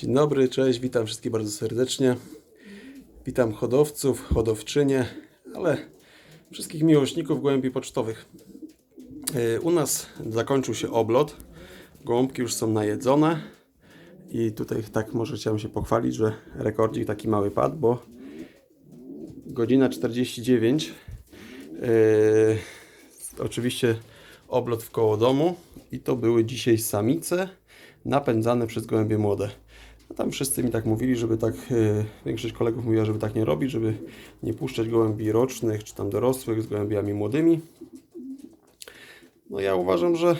Dzień dobry, cześć, witam wszystkich bardzo serdecznie. Witam hodowców, hodowczynie, ale wszystkich miłośników gołębi pocztowych. Yy, U nas zakończył się oblot. Gołąbki już są najedzone. I tutaj tak może chciałem się pochwalić, że rekordzik taki mały padł, bo godzina 49. Yy, oczywiście oblot w koło domu i to były dzisiaj samice napędzane przez gołębie młode. No tam wszyscy mi tak mówili, żeby tak, yy, większość kolegów mówiła, żeby tak nie robić, żeby nie puszczać gołębi rocznych czy tam dorosłych z gołębiami młodymi. No ja uważam, że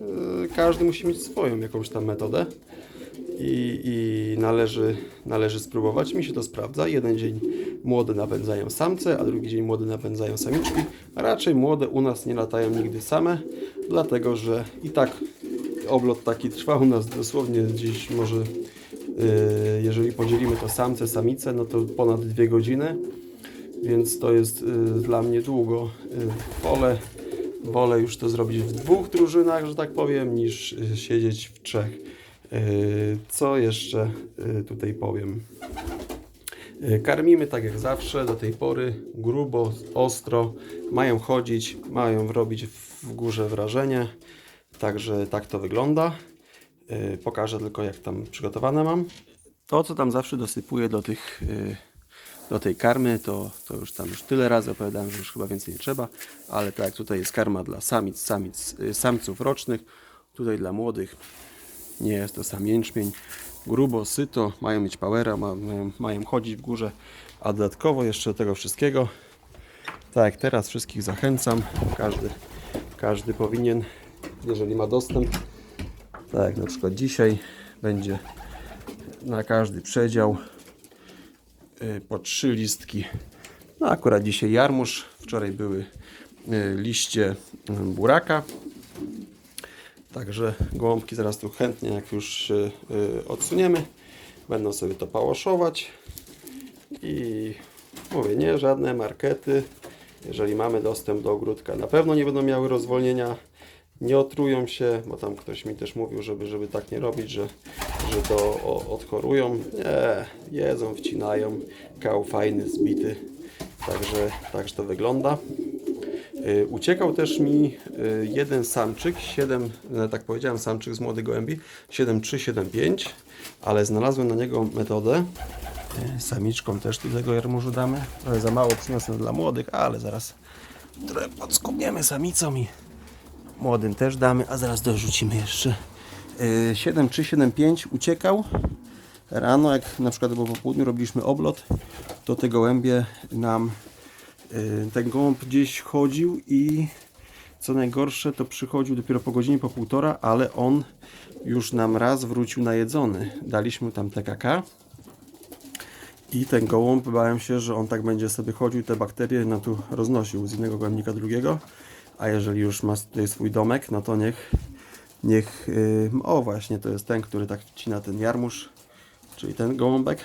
yy, każdy musi mieć swoją jakąś tam metodę i, i należy, należy spróbować. Mi się to sprawdza. Jeden dzień młode napędzają samce, a drugi dzień młode napędzają samiczki. A raczej młode u nas nie latają nigdy same, dlatego że i tak oblot taki trwa u nas dosłownie gdzieś może, jeżeli podzielimy to samce, samice, no to ponad dwie godziny, więc to jest yy, dla mnie długo. Yy, wolę, wolę już to zrobić w dwóch drużynach, że tak powiem, niż siedzieć w trzech. Co jeszcze tutaj powiem? Karmimy tak jak zawsze, do tej pory, grubo, ostro. Mają chodzić, mają robić w górze wrażenie. Także tak to wygląda. Yy, Pokażę tylko jak tam przygotowane mam. To co tam zawsze dosypuję do tych yy, do tej karmy, to, to już tam już tyle razy opowiadałem, że już chyba więcej nie trzeba, ale tak tutaj jest karma dla samic, samic yy, samców rocznych, tutaj dla młodych nie jest to sam jęczmień. Grubo, syto, mają mieć powera, ma, mają, mają chodzić w górze, a dodatkowo jeszcze do tego wszystkiego, tak teraz wszystkich zachęcam, każdy, każdy powinien, jeżeli ma dostęp, tak na przykład dzisiaj, będzie na każdy przedział y, po trzy listki. No akurat dzisiaj jarmuż, wczoraj były y, liście y, buraka, Także gołąbki zaraz tu chętnie, jak już odsuniemy, będą sobie to pałoszować. I mówię, nie żadne markety. Jeżeli mamy dostęp do ogródka, na pewno nie będą miały rozwolnienia. Nie otrują się, bo tam ktoś mi też mówił, żeby, żeby tak nie robić, że, że to odchorują. Nie, jedzą, wcinają. Kał fajny, zbity. Także, także to wygląda. Y, Uciekał też mi y, jeden samczyk, 7, no tak powiedziałem, samczyk z młodych gołębi, 7375, ale znalazłem na niego metodę. Y, Samiczką też tego jarmużu damy. Trochę za mało przyniosłem dla młodych, ale zaraz trochę podskubniemy samicą i młodym też damy, a zaraz dorzucimy jeszcze. Y, 7375 uciekał. Rano, jak na przykład po południu, robiliśmy oblot, to te gołębie nam Y, ten gołąb gdzieś chodził i co najgorsze, to przychodził dopiero po godzinie, po półtora, ale on już nam raz wrócił najedzony. Daliśmy tam TKK i ten gołąb, bałem się, że on tak będzie sobie chodził, te bakterie nam tu roznosił z jednego gołębnika drugiego, a jeżeli już ma tutaj swój domek, no to niech, niech yy, o właśnie, to jest ten, który tak wcina ten jarmuż, czyli ten gołąbek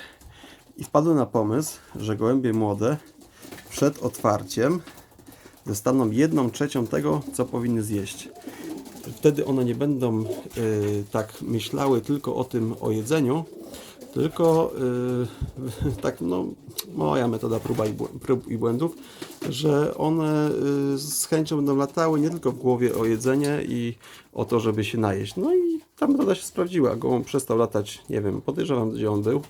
i wpadłem na pomysł, że gołębie młode przed otwarciem dostaną jedną trzecią tego, co powinny zjeść. Wtedy one nie będą y, tak myślały tylko o tym, o jedzeniu, tylko y, tak, no, moja metoda próba i, prób i błędów, że one y, z chęcią będą latały nie tylko w głowie o jedzenie i o to, żeby się najeść. No i ta metoda się sprawdziła. Gołąb przestał latać, nie wiem, podejrzewam, gdzie on był,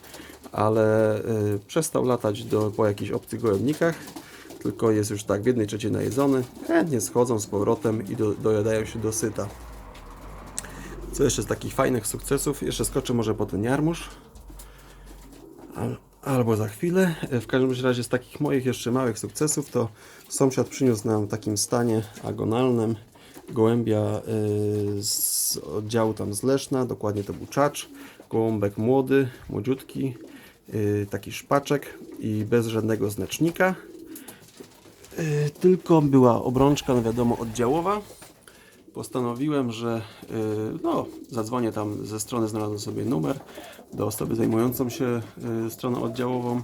ale y, przestał latać do, po jakichś obcych gołębnikach, tylko jest już tak w jednej trzeciej najedzony. Chętnie schodzą z powrotem i do, dojadają się do syta. Co jeszcze z takich fajnych sukcesów? Jeszcze skoczę może po ten jarmuż. Al, albo za chwilę. W każdym razie z takich moich jeszcze małych sukcesów to sąsiad przyniósł nam w takim stanie agonalnym gołębia y, z oddziału tam z Leszna, dokładnie to był czacz, gołąbek młody, młodziutki, y, taki szpaczek i bez żadnego znacznika. Y, Tylko była obrączka, no wiadomo, oddziałowa. Postanowiłem, że y, no, zadzwonię tam ze strony, znalazłem sobie numer do osoby zajmującą się y, stroną oddziałową.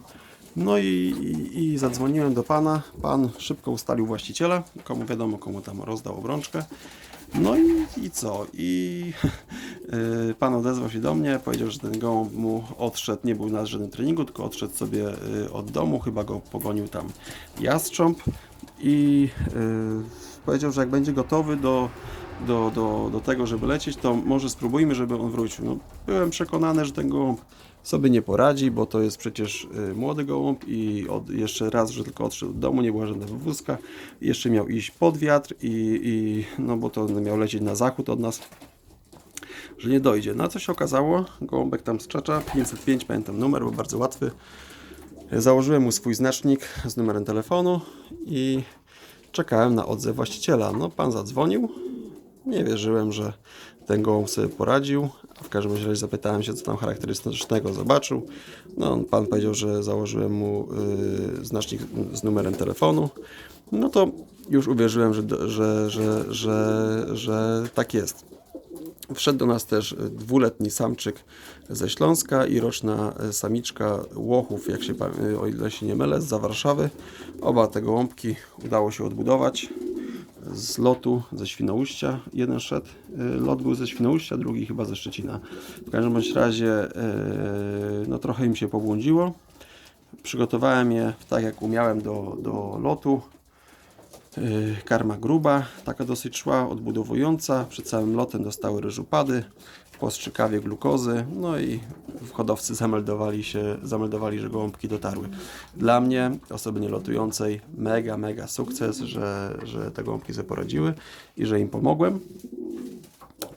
No i, i, i zadzwoniłem do pana. Pan szybko ustalił właściciela, komu wiadomo, komu tam rozdał obrączkę. No i, i co? I y, pan odezwał się do mnie, powiedział, że ten gołąb mu odszedł, nie był na żadnym treningu, tylko odszedł sobie od domu, chyba go pogonił tam jastrząb i y, powiedział, że jak będzie gotowy do, do, do, do tego, żeby lecieć, to może spróbujmy, żeby on wrócił. No, byłem przekonany, że ten gołąb sobie nie poradzi, bo to jest przecież y, młody gołąb i od, jeszcze raz, że tylko odszedł od domu, nie była żadna wywózka, jeszcze miał iść pod wiatr i, i no bo to miał lecieć na zachód od nas, że nie dojdzie. No a co się okazało? Gołąbek tam skrzacza, 505, pamiętam numer, był bardzo łatwy. Założyłem mu swój znacznik z numerem telefonu i czekałem na odzew właściciela. No pan zadzwonił, nie wierzyłem, że ten gołąb sobie poradził. W każdym razie zapytałem się, co tam charakterystycznego zobaczył. No, pan powiedział, że założyłem mu y, znacznik z numerem telefonu. No to już uwierzyłem, że, że, że, że, że tak jest. Wszedł do nas też dwuletni samczyk ze Śląska i roczna samiczka Łochów, jak się, pa- o ile się nie mylę, z Warszawy. Oba te gołąbki udało się odbudować z lotu ze Świnoujścia. Jeden szedł, lot był ze Świnoujścia, drugi chyba ze Szczecina. W każdym bądź razie no trochę im się pobłądziło. Przygotowałem je tak jak umiałem do, do lotu. Y, Karma gruba, taka dosyć szła, odbudowująca. Przed całym lotem dostały ryżupady, po strzykawie glukozy, no i hodowcy zameldowali się, zameldowali, że gołąbki dotarły. Dla mnie, osoby nielotującej, mega, mega sukces, że, że te gołąbki sobie poradziły i że im pomogłem.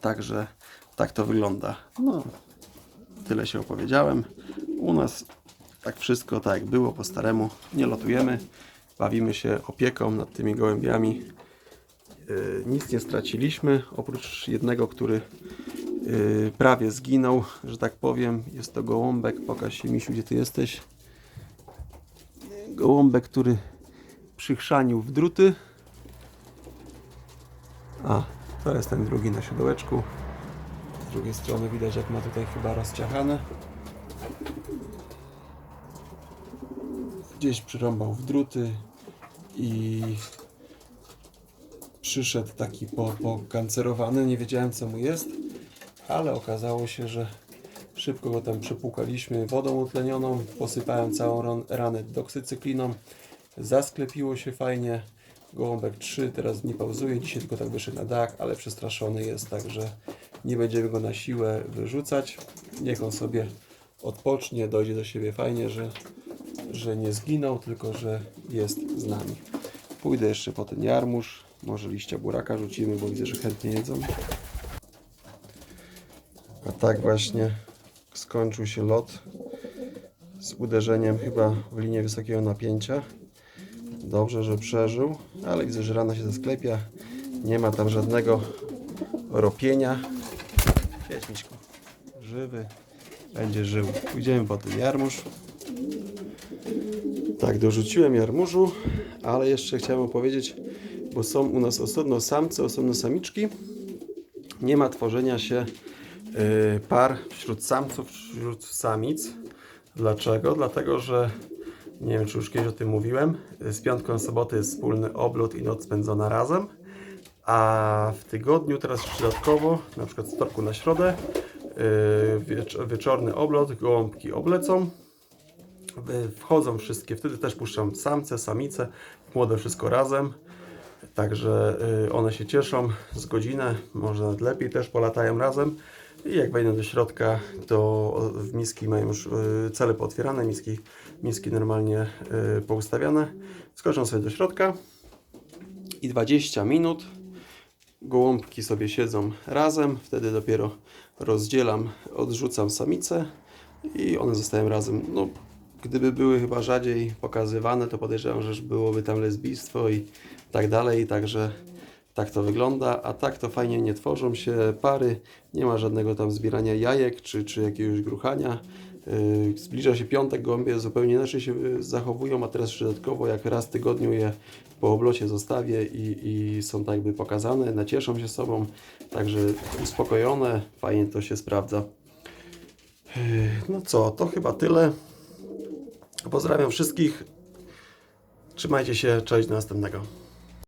Także tak to wygląda. No, tyle się opowiedziałem. U nas tak wszystko tak jak było po staremu. Nie lotujemy, bawimy się opieką nad tymi gołębiami. Yy, nic nie straciliśmy, oprócz jednego, który yy, prawie zginął, że tak powiem. Jest to gołąbek. Pokaż się, Misiu, gdzie ty jesteś. Gołąbek, który przychrzanił w druty. A, to jest ten drugi na siodełeczku. Z drugiej strony widać, jak ma tutaj chyba rozciachane. Gdzieś przyrąbał w druty i przyszedł taki po- pokancerowany. Nie wiedziałem, co mu jest, ale okazało się, że szybko go tam przepłukaliśmy wodą utlenioną. Posypałem całą ranę doksycykliną. Zasklepiło się fajnie. Gołąbek 3 teraz nie pauzuje, dzisiaj tylko tak wyszedł na dach, ale przestraszony jest, także nie będziemy go na siłę wyrzucać. Niech on sobie odpocznie, dojdzie do siebie fajnie, że, że nie zginął, tylko że jest z nami. Pójdę jeszcze po ten jarmuż, może liścia buraka rzucimy, bo widzę, że chętnie jedzą. A tak właśnie skończył się lot z uderzeniem chyba w linię wysokiego napięcia. Dobrze, że przeżył, ale widzę, że rana się zasklepia. Nie ma tam żadnego ropienia. Siedź, Miśku. Żywy. Będzie żył. Pójdziemy po ten jarmuż. Tak, dorzuciłem jarmużu, ale jeszcze chciałem opowiedzieć, bo są u nas osobno samce, osobno samiczki. Nie ma tworzenia się y, par wśród samców, wśród samic. Dlaczego? Dlatego, że nie wiem, czy już kiedyś o tym mówiłem. Z piątką na sobotę jest wspólny oblot i noc spędzona razem. A w tygodniu teraz jeszcze dodatkowo, na przykład z wtorku na środę, wiecz- wieczorny oblot, gołąbki oblecą. Yy, Wchodzą wszystkie, wtedy też puszczam samce, samice, młode wszystko razem. Także yy, one się cieszą z godzinę, może nawet lepiej też polatają razem. I jak wejdą do środka, to w miski mają już y, cele pootwierane, miski, miski normalnie y, poustawiane. Skoczą sobie do środka i 20 minut gołąbki sobie siedzą razem. Wtedy dopiero rozdzielam, odrzucam samicę i one zostają razem. No, gdyby były chyba rzadziej pokazywane, to podejrzewam, że byłoby tam lesbijstwo i tak dalej. Także tak to wygląda, a tak to fajnie nie tworzą się pary, nie ma żadnego tam zbierania jajek czy, czy jakiegoś gruchania. Yy, Zbliża się piątek, gołębie zupełnie inaczej się yy, zachowują, a teraz dodatkowo jak raz w tygodniu je po oblocie zostawię i, i są tak jakby pokazane, nacieszą się sobą, także uspokojone, fajnie to się sprawdza. Yy, No co, to chyba tyle. Pozdrawiam wszystkich. Trzymajcie się, cześć do następnego.